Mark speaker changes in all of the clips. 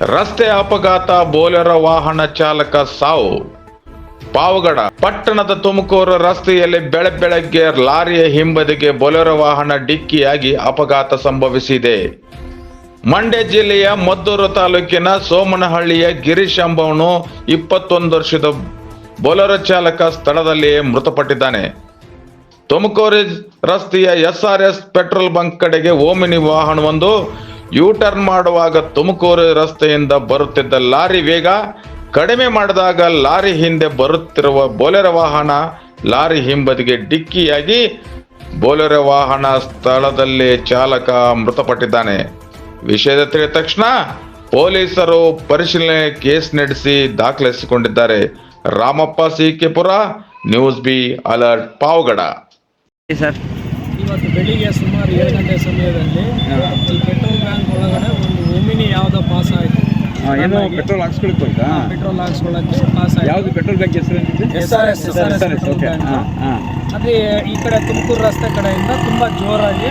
Speaker 1: ರಸ್ತೆ ಅಪಘಾತ, ಬೋಲೆರೋ ವಾಹನ ಚಾಲಕ ಸಾವು. ಪಾವಗಡ, ಪಟ್ಟಣದ ತುಮಕೂರು ರಸ್ತೆಯಲ್ಲಿ ಬೆಳೆ ಬೆಳಗ್ಗೆ ಲಾರಿಯ ಹಿಂಬದಿಗೆ ಬೊಲೆರೋ ವಾಹನ ಡಿಕ್ಕಿಯಾಗಿ ಅಪಘಾತ ಸಂಭವಿಸಿದೆ. ಮಂಡ್ಯ ಜಿಲ್ಲೆಯ ಮದ್ದೂರು ತಾಲೂಕಿನ ಸೋಮನಹಳ್ಳಿಯ ಗಿರೀಶ್ ಎಂಬವನು ಇಪ್ಪತ್ತೊಂದು ವರ್ಷದ ಬೊಲೆರೋ ಚಾಲಕ ಸ್ಥಳದಲ್ಲಿಯೇ ಮೃತಪಟ್ಟಿದ್ದಾನೆ. ತುಮಕೂರು ರಸ್ತೆಯ ಎಸ್ಆರ್ಎಸ್ ಪೆಟ್ರೋಲ್ ಬಂಕ್ ಕಡೆಗೆ ಓಮಿನಿ ವಾಹನವೊಂದು ಯೂ ಟರ್ನ್ ಮಾಡುವಾಗ ತುಮಕೂರು ರಸ್ತೆಯಿಂದ ಬರುತ್ತಿದ್ದ ಲಾರಿ ವೇಗ ಕಡಿಮೆ ಮಾಡಿದಾಗ ಲಾರಿ ಹಿಂದೆ ಬರುತ್ತಿರುವ ಬೋಲೆರ ವಾಹನ ಲಾರಿ ಹಿಂಬದಿಗೆ ಡಿಕ್ಕಿಯಾಗಿ ಬೋಲೆರ ವಾಹನ ಸ್ಥಳದಲ್ಲಿ ಚಾಲಕ ಮೃತಪಟ್ಟಿದ್ದಾನೆ. ವಿಷಯದ ತಿಳಿದ ತಕ್ಷಣ ಪೊಲೀಸರು ಪರಿಶೀಲನೆ ಕೇಸ್ ನಡೆಸಿ ದಾಖಲಿಸಿಕೊಂಡಿದ್ದಾರೆ. Ramappa CKPura news B alert Pavagada.
Speaker 2: Sir.
Speaker 3: ಇವತ್ತು ಬೆಳಿಗ್ಗೆ ಸುಮಾರು ಏಳು ಗಂಟೆ ಸಮಯದಲ್ಲಿ ಈ ಪೆಟ್ರೋಲ್ ಬ್ಯಾಂಕ್ ಒಳಗಡೆ ಒಂದು ಒಮಿನಿ ಯಾವುದೋ ಪಾಸ್ ಆಯಿತು
Speaker 2: ಏನು ಪೆಟ್ರೋಲ್ ಹಾಕ್ಸ್ಕೊಳಕ್ಕೆ ಹೋಯ್ತಾ?
Speaker 3: ಪೆಟ್ರೋಲ್ ಹಾಕ್ಸ್ಕೊಳ್ಳೋಕ್ಕೆ ಪಾಸ್
Speaker 2: ಯಾವ್ದು ಪೆಟ್ರೋಲ್ ಬ್ಯಾಂಕ್ ಹೆಸರು
Speaker 3: S R S S R S
Speaker 2: okay
Speaker 3: ಅದೇ ಈ ಕಡೆ ತುಮಕೂರು ರಸ್ತೆ ಕಡೆಯಿಂದ ತುಂಬಾ ಜೋರಾಗಿ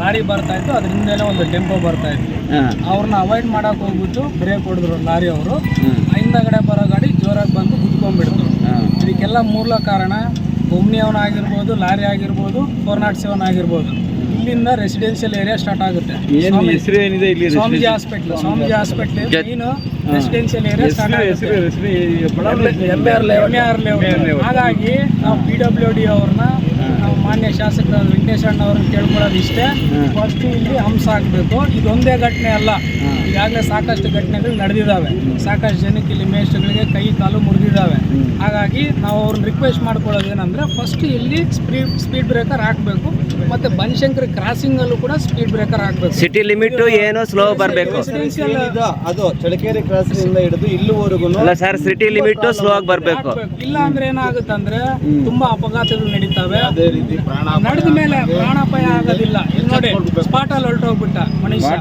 Speaker 3: ಲಾರಿ ಬರ್ತಾ ಇತ್ತು. ಅದ್ರ ಹಿಂದೆನೇ ಒಂದು ಟೆಂಪೋ ಬರ್ತಾ ಇತ್ತು. ಅವ್ರನ್ನ ಅವಾಯ್ಡ್ ಮಾಡಕ್ ಹೋಗ್ಬಿಟ್ಟು ಬ್ರೇಕ್ ಹೊಡೆದ್ರು ಲಾರಿ ಅವರು. ಹಿಂದಗಡೆ ಬರೋ ಗಾಡಿ ಜೋರಾಗಿ ಬಂದು ಕುತ್ಕೊಂಡ್ಬಿಡ್ತು.
Speaker 2: ಹಾಂ.
Speaker 3: ಇದಕ್ಕೆಲ್ಲ ಮೂಲ ಕಾರಣ ಒಮ್ನಿ ಅವನಾಗಿರ್ಬೋದು ಲಾರಿ ಆಗಿರ್ಬೋದು ಫೋರ್ ನಾಟ್ ಸೆವೆನ್ ಆಗಿರ್ಬೋದು. ಇಲ್ಲಿಂದ ರೆಸಿಡೆನ್ಷಿಯಲ್ ಏರಿಯಾ ಸ್ಟಾರ್ಟ್ ಆಗುತ್ತೆ.
Speaker 2: ಏನು
Speaker 3: ಸ್ವಾಮಿ-
Speaker 2: ಹೆಸರು ಏನಿದೆ ಇಲ್ಲಿ
Speaker 3: ಸ್ವಾಮೀಜಿ ಹಾಸ್ಪಿಟ್ಲ್ ಸ್ವಾಮೀಜಿ ಹಾಸ್ಪಿಟ್ಲ್ ನೀನು ರೆಸಿಡೆನ್ಷಿಯಲ್ ಏರಿಯಾ ಸ್ಟಾರ್ಟ್ ಆಗುತ್ತೆ. ಹಾಗಾಗಿ ನಾವು ಪಿ ಡಬ್ಲ್ಯೂ ಡಿ ಅವ್ರನ್ನ ನಾವು ಮಾನ್ಯ ಶಾಸಕ ವೆಂಕಟೇಶ್ ಅಣ್ಣ ಅವ್ರನ್ನ ಕೇಳ್ಕೊಳ್ಳೋದು ಇಷ್ಟೇ. ಫಸ್ಟ್ ಇಲ್ಲಿ ಹಂಸ ಹಾಕಬೇಕು. ಇದೊಂದೇ ಘಟನೆ ಅಲ್ಲ. ಈಗಾಗಲೇ ಸಾಕಷ್ಟು ಘಟನೆಗಳು ನಡೆದಿದ್ದಾವೆ. ಸಾಕಷ್ಟು ಜನಕ್ಕೆ ಇಲ್ಲಿ ಮೇಷ್ಟ್ರಗಳಿಗೆ ಕೈ ಕಾಲು
Speaker 2: ಹ್ಮ್.
Speaker 3: ಹಾಗಾಗಿ ನಾವು ಅವ್ರನ್ನ ರಿಕ್ವೆಸ್ಟ್ ಮಾಡ್ಕೊಳ್ಳೋದು ಏನಂದ್ರೆ ಫಸ್ಟ್ ಇಲ್ಲಿ ಸ್ಪೀಡ್ ಸ್ಪೀಡ್ ಬ್ರೇಕರ್ ಹಾಕಬೇಕು. ಮತ್ತೆ ಬನಶಂಕರಿ ಕ್ರಾಸಿಂಗ್ ಅಲ್ಲೂ ಕೂಡ ಸ್ಪೀಡ್ ಬ್ರೇಕರ್ ಹಾಕಬೇಕು.
Speaker 4: ಸಿಟಿ ಲಿಮಿಟ್ ಏನು ಸ್ಲೋ ಬರಬೇಕು.
Speaker 5: ಅದು ಚಳಕೇರಿ ಕ್ರಾಸಿಂದ ಹಿಡಿದು ಇಲ್ಲಿವರೆಗೂ
Speaker 4: ಅಲ್ಲ ಸರ್ ಸಿಟಿ ಲಿಮಿಟ್ ಸ್ಲೋ ಆಗಿ ಬರಬೇಕು.
Speaker 3: ಇಲ್ಲ ಅಂದ್ರೆ ಏನಾಗುತ್ತಂದ್ರೆ ತುಂಬಾ ಅಪಘಾತಗಳು ನಡೀತಾವೆ.
Speaker 5: ಅದೇ ರೀತಿ ಪ್ರಾಣ
Speaker 3: ನಡೆದ ಮೇಲೆ ಪ್ರಾಣಾಪಾಯ ಆಗೋದಿಲ್ಲ. ನೋಡಿ ಸ್ಪಾಟ್ ಅಲ್ಲಿ ಹೊರಟೋಗ್ಬಿಟ್ಟ ಮನುಷ್ಯ.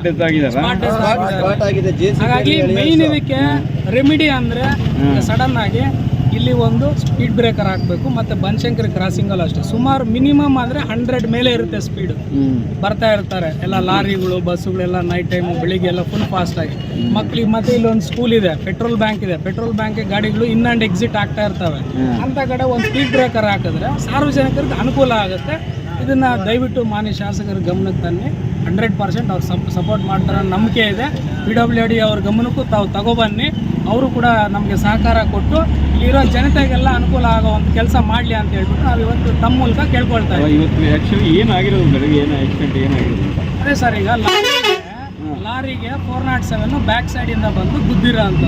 Speaker 3: ಹಾಗಾಗಿ ಮೇನ್ ಇದಕ್ಕೆ ರೆಮಿಡಿ ಅಂದ್ರೆ ಸಡನ್ ಆಗಿ ಇಲ್ಲಿ ಒಂದು ಸ್ಪೀಡ್ ಬ್ರೇಕರ್ ಹಾಕಬೇಕು ಮತ್ತೆ ಬನಶಂಕರಿ ಕ್ರಾಸಿಂಗ್ ಅಲ್ಲ ಅಷ್ಟೇ. ಸುಮಾರು ಮಿನಿಮಮ್ ಆದ್ರೆ ಹಂಡ್ರೆಡ್ ಮೇಲೆ ಇರುತ್ತೆ ಸ್ಪೀಡ್ ಬರ್ತಾ ಇರ್ತಾರೆ. ಎಲ್ಲ ಲಾರಿಗಳು ಬಸ್ಸುಗಳೆಲ್ಲ ನೈಟ್ ಟೈಮ್ ಬೆಳಿಗ್ಗೆ ಎಲ್ಲ ಫುಲ್ ಫಾಸ್ಟ್ ಆಗಿ ಮಕ್ಳಿಗೆ ಮತ್ತೆ ಇಲ್ಲೊಂದು ಸ್ಕೂಲ್ ಇದೆ ಪೆಟ್ರೋಲ್ ಬ್ಯಾಂಕ್ ಇದೆ. ಪೆಟ್ರೋಲ್ ಬ್ಯಾಂಕ್ ಗಾಡಿಗಳು ಇನ್ ಅಂಡ್ ಎಕ್ಸಿಟ್ ಆಗ್ತಾ ಇರ್ತವೆ. ಅಂತ ಕಡೆ ಒಂದು ಸ್ಪೀಡ್ ಬ್ರೇಕರ್ ಹಾಕಿದ್ರೆ ಸಾರ್ವಜನಿಕರಿಗೆ ಅನುಕೂಲ ಆಗುತ್ತೆ. ಇದನ್ನ ದಯವಿಟ್ಟು ಮಾನ್ಯ ಶಾಸಕರ ಗಮನಕ್ಕೆ ತನ್ನಿ. ಹಂಡ್ರೆಡ್ ಪರ್ಸೆಂಟ್ ಅವ್ರು ಸಪ್ ಸಪೋರ್ಟ್ ಮಾಡ್ತಾರೆ ನಂಬಿಕೆ ಇದೆ. ಪಿ ಡಬ್ಲ್ಯೂ ಡಿ ಅವ್ರ ಗಮನಕ್ಕೂ ತಾವು ತಗೊಬನ್ನಿ. ಅವರು ಕೂಡ ನಮಗೆ ಸಹಕಾರ ಕೊಟ್ಟು ಇಲ್ಲಿರೋ ಜನತೆಗೆಲ್ಲ ಅನುಕೂಲ ಆಗೋ ಒಂದು ಕೆಲಸ ಮಾಡಲಿ ಅಂತ ಹೇಳ್ಬಿಟ್ಟು ನಾವು ಇವತ್ತು ತಮ್ಮ ಮೂಲಕ ಕೇಳ್ಕೊಳ್ತಾ ಇದ್ದೀವಿ.
Speaker 2: ಇವತ್ತು ಆ್ಯಕ್ಚುಲಿ ಏನಾಗಿರೋದು ಬೆಳಗ್ಗೆ? ಏನು ಆಕ್ಸಿಡೆಂಟ್ ಏನಾಗಿರೋದು
Speaker 3: ಅದೇ ಸರ್ ಈಗ ಲಾರಿಗೆ ಲಾರಿಗೆ ಫೋರ್ ನಾಟ್ ಸೆವೆನ್ ಬ್ಯಾಕ್ ಸೈಡಿಂದ ಬಂದು ಗುದ್ದಿರೋ ಅಂತ.